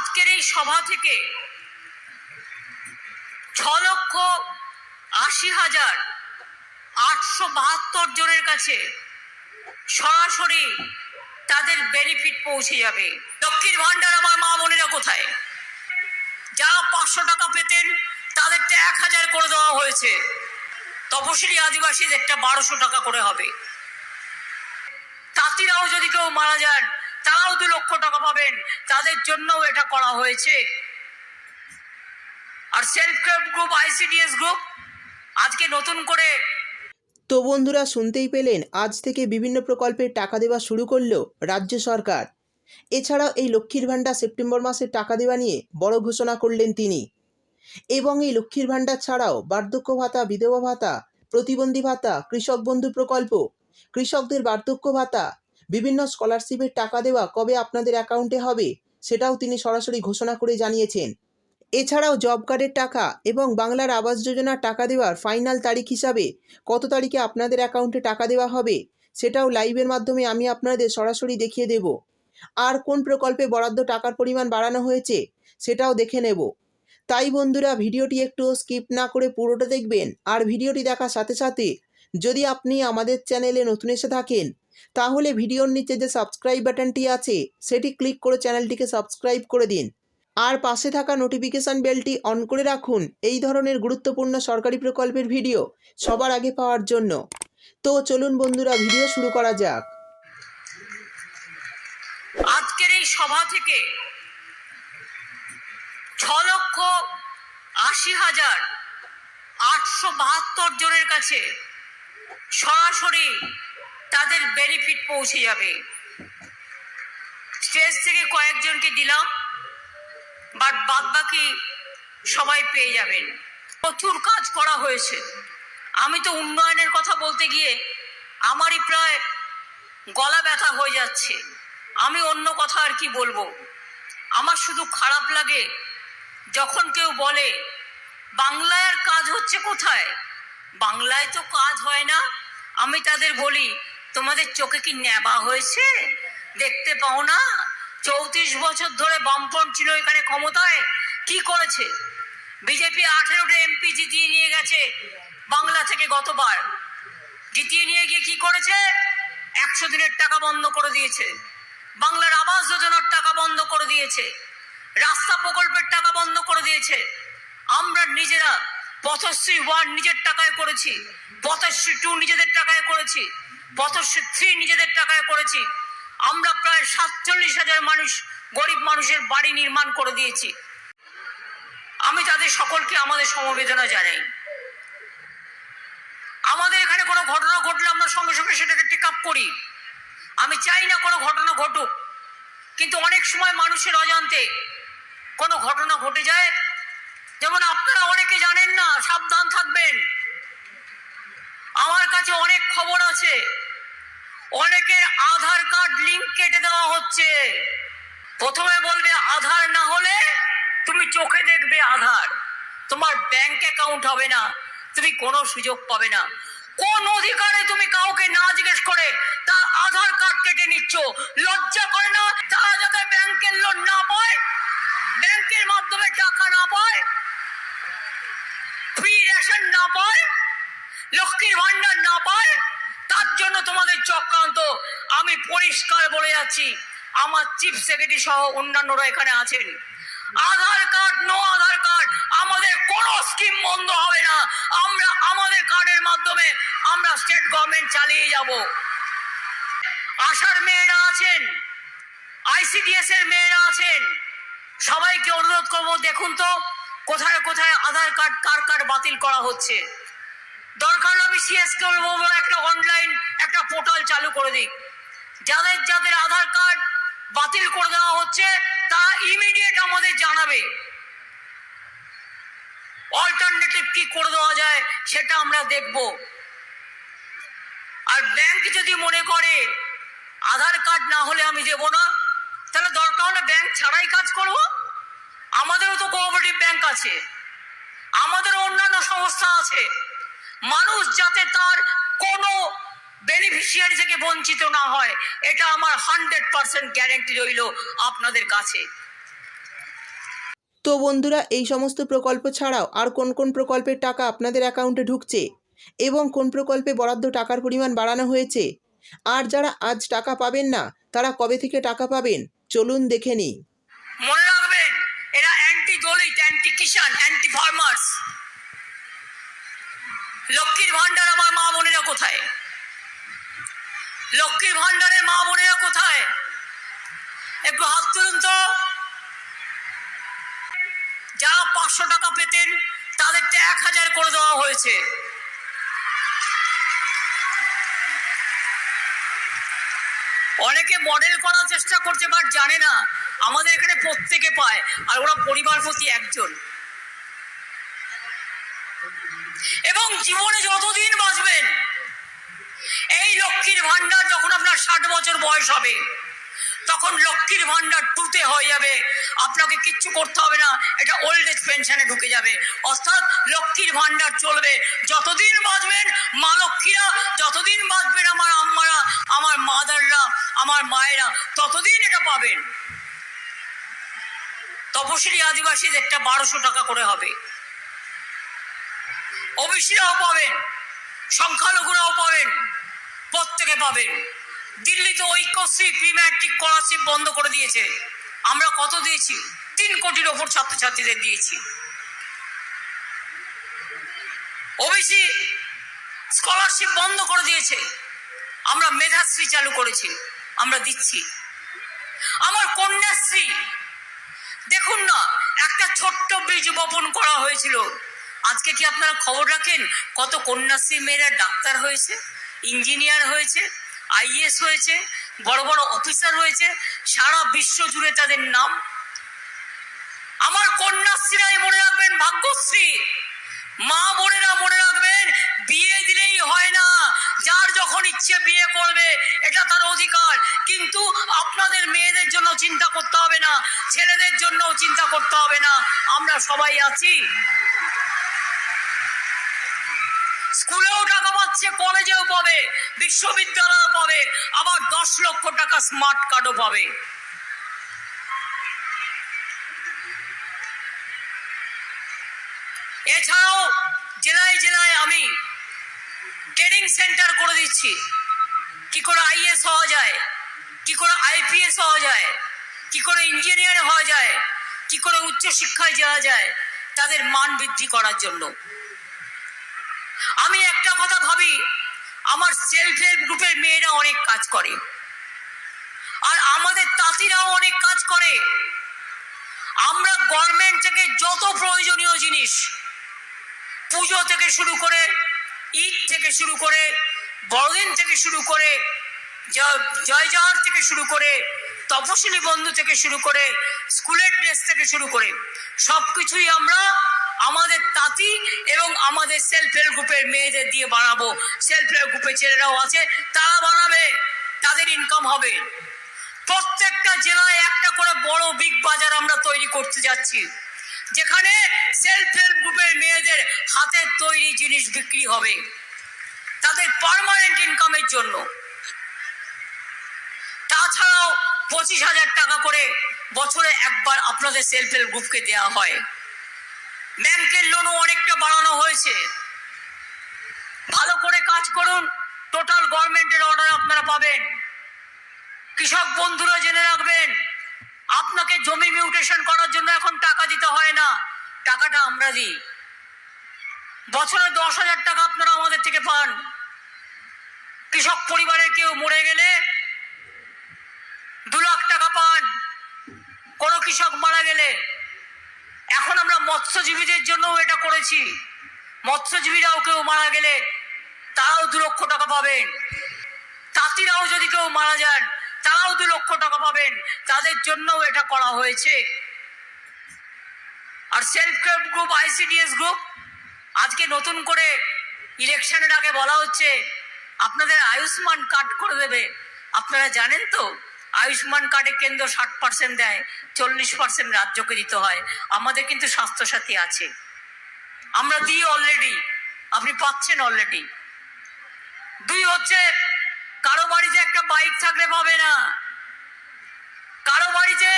আজকের এই সভা থেকে ছ লক্ষ আশি হাজার আটশো বাহাত্তর জনের কাছে সরাসরি তাদের বেনিফিট পৌঁছে যাবে। লক্ষ্মীর ভান্ডার আমার মা বোনেরা কোথায়? যারা পাঁচশো টাকা পেতেন, তাদেরটা এক হাজার করে দেওয়া হয়েছে। তপশিলি আদিবাসীদেরটা বারোশো টাকা করে হবে। তাঁতিরাও যদি কেউ মারা যান তারাও দু লক্ষ টাকা পাবেন। তাদের জন্যও এটা করা হয়েছে। আর self help group ICDS group আজকে নতুন করে তো বন্ধুরা, শুনতেই পেলেন, আজ থেকে বিভিন্ন প্রকল্পের টাকা দেওয়া শুরু করল রাজ্য সরকার। এছাড়াও এই লক্ষ্মীর ভাণ্ডার সেপ্টেম্বর মাসে টাকা দেওয়া নিয়ে বড় ঘোষণা করলেন তিনি। এবং এই লক্ষ্মীর ভাণ্ডার ছাড়াও বার্ধক্য ভাতা, বিধবা ভাতা, প্রতিবন্ধী ভাতা, কৃষক বন্ধু প্রকল্প, কৃষকদের বার্ধক্য ভাতা বিভিন্ন স্কলারশিপের টাকা দেওয়া কবে আপনাদের অ্যাকাউন্টে হবে, সেটাও তিনি সরাসরি ঘোষণা করে জানিয়েছেন। এছাড়াও জব কার্ডের টাকা এবং বাংলার আবাস যোজনার টাকা দেওয়ার ফাইনাল তারিখ হিসাবে কত তারিখে আপনাদের অ্যাকাউন্টে টাকা দেওয়া হবে, সেটাও লাইভের মাধ্যমে আমি আপনাদের সরাসরি দেখিয়ে দেব। আর কোন প্রকল্পে বরাদ্দ টাকার পরিমাণ বাড়ানো হয়েছে, সেটাও দেখে নেব। তাই বন্ধুরা, ভিডিওটি একটু স্কিপ না করে পুরোটা দেখবেন, আর ভিডিওটি দেখার সাথে সাথে যদি আপনি আমাদের চ্যানেলে নতুন এসে থাকেন তাহলে ভিডিওর নিচে যে সাবস্ক্রাইব বাটনটি আছে, সেটি ক্লিক করে চ্যানেলটিকে সাবস্ক্রাইব করে দিন। আর পাশে থাকা নোটিফিকেশান বেলটি অন করে রাখুন, এই ধরনের গুরুত্বপূর্ণ সরকারি প্রকল্পের ভিডিও সবার আগে পাওয়ার জন্য। তো চলুন বন্ধুরা ভিডিও শুরু করা যাক। আজকের এই সভা থেকে ছ লক্ষ আশি হাজার আটশো বাহাত্তর জনের কাছে সরাসরি তাদের বেনিফিট পৌঁছে যাবে। স্টেজ থেকে কয়েকজনকে দিলাম বাট বাদ বাকি সবাই পেয়ে যাবেন। প্রচুর কাজ করা হয়েছে। আমি তো উন্নয়নের কথা বলতে গিয়ে আমারই প্রায় গলা ব্যথা হয়ে যাচ্ছে। আমি অন্য কথা আর কি বলব? আমার শুধু খারাপ লাগে যখন কেউ বলে, বাংলায় আর কাজ হচ্ছে কোথায়? বাংলায় তো কাজ হয় না, আমি তাদের বলি তোমাদের চোখে কি নেবা হয়েছে? দেখতে পাও না? চৌত্রিশ বছর ধরে বামফ্রন্ট ছিল এখানে ক্ষমতায়। কি করেছে? বিজেপি আঠেরোটা এমপি জিতিয়ে নিয়ে গেছে বাংলা থেকে গতবার। জিতিয়ে নিয়ে গিয়ে কি করেছে? একশো দিনের টাকা বন্ধ করে দিয়েছে। বাংলার আবাস যোজনার টাকা বন্ধ করে দিয়েছে। রাস্তা প্রকল্পের টাকা বন্ধ করে দিয়েছে। আমরা নিজেরা পথশ্রী ওয়ান নিজের টাকায় করেছি। পথশ্রী টু নিজেদের টাকায় করেছি। পথশ্রী থ্রি নিজেদের টাকায় করেছি। আমরা প্রায় সাতচল্লিশ হাজার মানুষ, গরিব মানুষের বাড়ি নির্মাণ করে দিয়েছি। আমি তাদের সকলকে আমাদের সমবেদনা জানাই। আমাদের এখানে কোনো ঘটনা ঘটলে আমরা সঙ্গে সঙ্গে সেটাকে টেক আপ করি। আমি চাই না কোনো ঘটনা ঘটুক। কিন্তু অনেক সময় মানুষের অজান্তে কোনো ঘটনা ঘটে যায়। যেমন আপনারা অনেকে জানেন না, সাবধান থাকবেন। আমার কাছে অনেক খবর আছে। অনেকে আধার কার্ড লিঙ্ক কেটে দেওয়া হচ্ছে। প্রথমে বলবে, আধার না হলে তুমি চোখে দেখবে আধার। তোমার ব্যাংক অ্যাকাউন্ট হবে না। তুমি কোনো সুযোগ পাবে না। কোন অধিকারে তুমি কাউকে না জিজ্ঞেস করে তার আধার কার্ড কেটে নিচ্ছ। লজ্জা করে না? তারা যাতে ব্যাংকের লোন না পায় ব্যাংকের মাধ্যমে টাকা না পায় ফ্রি রেশন না পায়। লক্ষ্মীর ভান্ডার না পায়, তার জন্য তোমাদের চক্রান্ত। আমি পরিষ্কার বলে যাচ্ছি, আমার চিফ সেক্রেটারি সহ অন্যান্যরা এখানে আছেন। Aadhaar card, no Aadhaar card, আমাদের কোনো স্কিম বন্ধ হবে না। আমরা আমাদের কার্ডের মাধ্যমে আমরা স্টেট গভর্নমেন্ট চালিয়ে যাব। আশার মেয়েরা আছেন আইসিডিএস এর মেয়েরা আছেন। সবাইকে অনুরোধ করব, দেখুন তো, কোথায় কোথায় আধার কার্ড, কার কার্ড বাতিল করা হচ্ছে। দরকার আমি সিএস কে বলব একটা অনলাইন একটা পোর্টাল চালু করে দিক যাদের যাদের আধার কার্ড বাতিল করে দেওয়া হচ্ছে তা ইমিডিয়েট আমাদের জানাবে। অল্টারনেটিভ কি করে দেওয়া যায়, সেটা আমরা দেখব। আর ব্যাংক যদি মনে করে, আধার কার্ড না হলে আমি দেব না, তাহলে দরকার হলে ব্যাংক ছাড়াই কাজ করব। আমাদেরও তো কোঅপারেটিভ ব্যাংক আছে। আমাদেরও অন্যান্য সংস্থা আছে। মানুষ যাতে তার কোনো বেনিফিশিয়ারি থেকে বঞ্চিত না হয় এটা আমার হান্ড্রেড পার্সেন্ট গ্যারেন্টি রইল আপনাদের কাছে। তো বন্ধুরা এই সমস্ত প্রকল্প ছাড়াও আর কোন কোন প্রকল্পের টাকা আপনাদের অ্যাকাউন্টে ঢুকছে এবং কোন প্রকল্পে বরাদ্দ টাকার পরিমাণ বাড়ানো হয়েছে? আর যারা আজ টাকা পাবেন না তারা কবে থেকে টাকা পাবেন? চলুন দেখে নিই। মনে রাখবেন এরা anti Dalit anti kisan anti farmers লক্ষ্মীর ভান্ডার আমার মা বোনেরা কোথায়? লক্ষ্মীর ভান্ডারের মা বোনেরা কোথায়? একটু হাত তুলুন তো। যারা পাঁচশো টাকা পেতেন, তাদেরকে এক হাজার করে দেওয়া হয়েছে। অনেকে মডেল করার চেষ্টা করছে বাট জানে না, আমাদের এখানে প্রত্যেকে পায়, আর ওরা পরিবার প্রতি একজন। এবং জীবনে যতদিন বাঁচবেন, এই লক্ষ্মীর ভান্ডার যখন আপনার ষাট বছর বয়স হবে, তখন লক্ষ্মীর ভান্ডার টুতে হয়ে যাবে। আপনাকে কিচ্ছু করতে হবে না, এটা ওল্ড এজ পেনশনে ঢুকে যাবে। অর্থাৎ লক্ষ্মীর ভান্ডার চলবে। যতদিন বাঁচবেন মা লক্ষ্মীরা, যতদিন বাঁচবেন আমার আম্মারা, আমার মাদাররা, আমার মায়েরা, ততদিন এটা পাবেন। তপশিলি একটা বারোশো টাকা করে হবে। ওবিসিরাও পাবেন, সংখ্যালঘুরাও পাবেন, প্রত্যেকে পাবেন। দিল্লিতে ঐক্যশ্রী প্রি ম্যাট্রিক স্কলারশিপ বন্ধ করে দিয়েছে। আমরা কত দিয়েছি? তিন কোটির ওপর ছাত্রছাত্রীদের দিয়েছি। ওবিসি স্কলারশিপ বন্ধ করে দিয়েছে। আমরা মেধাশ্রী চালু করেছি। আমরা দিচ্ছি। আমার কন্যাশ্রী, দেখুন না, একটা ছোট্ট বীজ বপন করা হয়েছিল। আজকে কি আপনারা খবর রাখেন? কত কন্যাশ্রী মেয়েরা ডাক্তার হয়েছে, ইঞ্জিনিয়ার হয়েছে আইএস হয়েছে, বড় বড় অফিসার হয়েছে, সারা বিশ্ব জুড়ে তাদের নাম। আমার কন্যাশ্রীরাই মনে রাখবেন ভাগ্যশ্রী। মা বোনেরা মনে রাখবেন, বিয়ে দিলেই হয় না। যার যখন ইচ্ছে বিয়ে করবে, এটা তার অধিকার। কিন্তু আপনাদের মেয়েদের জন্য চিন্তা করতে হবে না, ছেলেদের জন্য চিন্তা করতে হবে না। আমরা সবাই আছি। স্কুলেও টাকা পাচ্ছে, কলেজেও পাবে, বিশ্ববিদ্যালয়েও পাবে, আবার দশ লক্ষ টাকা স্মার্ট কার্ডও পাবে। এছাড়াও জেলায় জেলায় আমি ট্রেনিং সেন্টার করে দিচ্ছি। কি করে আইএস হওয়া যায়, কি করে আইপিএস হওয়া যায়, কি করে ইঞ্জিনিয়ার হওয়া যায়, কি করে উচ্চ শিক্ষায় যাওয়া যায়, তাদের মান বৃদ্ধি করার জন্য। আমি একটা কথা ভাবি, আমার সেলফ হেল্প গ্রুপের মেয়েরা অনেক কাজ করে। আর আমাদের তাঁতিরাও অনেক কাজ করে। আমরা গভর্নমেন্ট থেকে যত প্রয়োজনীয় জিনিস, পুজো থেকে শুরু করে, ঈদ থেকে শুরু করে, বড়দিন থেকে শুরু করে জয় জহর থেকে শুরু করে তপশিলি বন্ধু থেকে শুরু করে, স্কুলের ড্রেস থেকে শুরু করে সব কিছুই আমরা আমাদের তাঁতি এবং আমাদের সেলফ হেল্প গ্রুপের মেয়েদের দিয়ে বানাবো। সেলফ হেল্প গ্রুপের ছেলেরাও আছে, তারা বানাবে, তাদের ইনকাম হবে। প্রত্যেকটা জেলায় একটা করে বড় বিগ বাজার আমরা তৈরি করতে যাচ্ছি, যেখানে সেলফ হেল্প গ্রুপের মেয়েদের হাতের তৈরি জিনিস বিক্রি হবে, তাদের পার্মানেন্ট ইনকামের জন্য। তাছাড়াও পঁচিশ হাজার টাকা করে বছরে একবার আপনাদের সেলফ হেল্প গ্রুপকে দেওয়া হয়। ব্যাংকের লোনও অনেকটা বাড়ানো হয়েছে। ভালো করে কাজ করুন টোটাল গভর্নমেন্টের অর্ডার আপনারা পাবেন। কৃষক বন্ধুরা জেনে রাখবেন, আপনাকে জমি মিউটেশন করার জন্য এখন টাকা দিতে হয় না। টাকাটা আমরা দিই। বছরে দশ হাজার টাকা আপনারা আমাদের থেকে পান। কৃষক পরিবারের কেউ মরে গেলে দু লাখ টাকা পান। কোনো কৃষক মারা গেলে এখন আমরা মৎস্যজীবীদের জন্যও এটা করেছি। মৎস্যজীবীরাও কেউ মারা গেলে তারাও দু লক্ষ টাকা পাবেন। তাঁতিরাও যদি কেউ মারা যান, তারাও দু লক্ষ টাকা পাবেন। তাদের জন্যও এটা করা হয়েছে। আর self help group ICDS group আজকে নতুন করে ইলেকশনের আগে বলা হচ্ছে, আপনাদের আয়ুষ্মান কার্ড করে দেবে। আপনারা জানেন তো? আয়ুষ্মান কার্ডে কেন্দ্র ষাট পার্সেন্ট দেয়, চল্লিশ পার্সেন্ট রাজ্যকে দিতে হয়। আমাদের কিন্তু স্বাস্থ্যসাথী আছে। আমরা দিই অলরেডি আপনি পাচ্ছেন অলরেডি দুই হচ্ছে, কারও বাড়িতে একটা বাইক থাকলে পাবে না। কারও বাড়িতে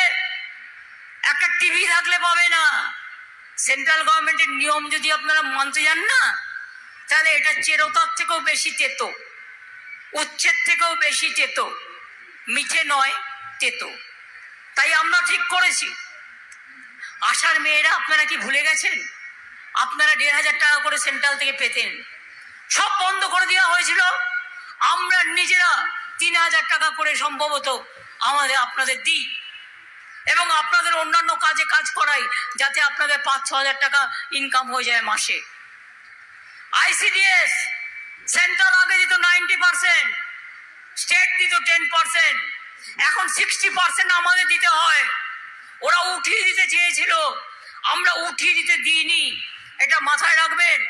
একটা টিভি থাকলে পাবে না। সেন্ট্রাল গভর্নমেন্টের নিয়ম যদি আপনারা মানতে যান না, তাহলে এটা চেরোতার থেকেও বেশি তেতো, উচ্ছেদ থেকেও বেশি তেতো। মিঠে নয়, তেতো। তাই আমরা ঠিক করেছি। আশার মেয়েরা, আপনারা কি ভুলে গেছেন? আপনারা দেড় হাজার টাকা করে সেন্ট্রাল থেকে পেতেন। সব বন্ধ করে দেওয়া হয়েছিল। আমরা নিজেরা তিন হাজার টাকা করে সম্ভবত আমাদের, আপনাদের দিই। এবং আপনাদের অন্যান্য কাজে কাজ করাই, যাতে আপনাদের পাঁচ, ছ হাজার টাকা ইনকাম হয়ে যায় মাসে। আইসিডিএস সেন্ট্রাল আগে দিত নাইনটি পার্সেন্ট স্টেট দিত টেন পার্সেন্ট এখন সিক্সটি পার্সেন্ট আমাদের দিতে হয়। ওরা উঠিয়ে দিতে চেয়েছিল। আমরা উঠিয়ে দিতে দিইনি। এটা মাথায় রাখবেন।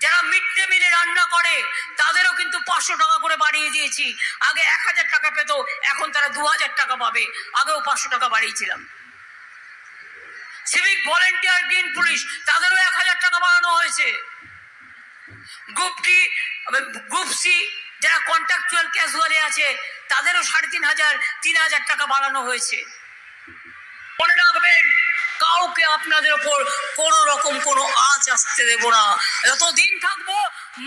যারা মিড ডে মিলে রান্না করে, তাদেরও কিন্তু পাঁচশো টাকা করে বাড়িয়ে দিয়েছি। আগে এক হাজার টাকা পেত, এখন তারা দু হাজার টাকা পাবে। আগেও পাঁচশো টাকা বাড়িয়েছিলাম। সিভিক ভলেন্টিয়ার গ্রিন পুলিশ তাদেরও এক হাজার টাকা বাড়ানো হয়েছে। গ্রুপ ডি গ্রুপ সি যারা কন্ট্রাকচুয়াল ক্যাজুয়ালে আছে, তাদেরও সাড়ে তিন হাজার তিন হাজার টাকা বাড়ানো হয়েছে। মনে রাখবেন, কাউকে আপনাদের ওপর কোনো রকম কোনো আঁচ আসতে দেব না। যতদিন থাকব,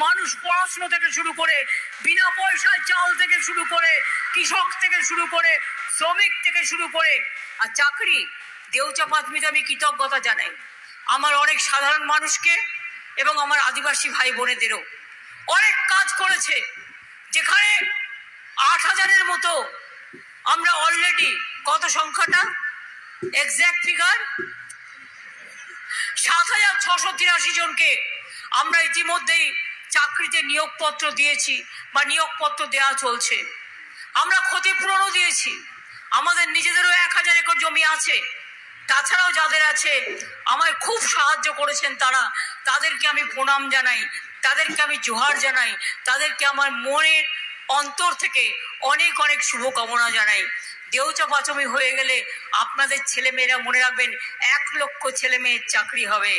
মানুষ পড়াশুনো থেকে শুরু করে, বিনা পয়সায় চাল থেকে শুরু করে, কৃষক থেকে শুরু করে, শ্রমিক থেকে শুরু করে, আর চাকরি, দেউচা পাতমিতে আমি কৃতজ্ঞতা জানাই। আমার অনেক সাধারণ মানুষকে এবং আমার আদিবাসী ভাই বোনেদেরও অনেক কাজ করেছে। যেখানে আট হাজারের মতো আমরা অলরেডি কত সংখ্যাটা? এক্স্যাক্ট ফিগার সাত হাজার ছশো তিরাশি জনকে আমরা ইতিমধ্যেই চাকরিতে নিয়োগপত্র দিয়েছি বা নিয়োগপত্র দেওয়া চলছে। আমরা ক্ষতিপূরণও দিয়েছি। আমাদের নিজেদেরও এক হাজার একর জমি আছে। তাছাড়াও যাদের আছে, আমায় খুব সাহায্য করেছেন তারা। তাদেরকে আমি প্রণাম জানাই। তাদেরকে আমি জোহার জানাই, তাদেরকে আমার মনের অন্তর থেকে অনেক অনেক শুভকামনা জানাই। দেউচা পাচমি হয়ে গেলে আপনাদের ছেলেমেয়েরা মনে রাখবেন, এক লক্ষ ছেলে মেয়ের চাকরি হবে।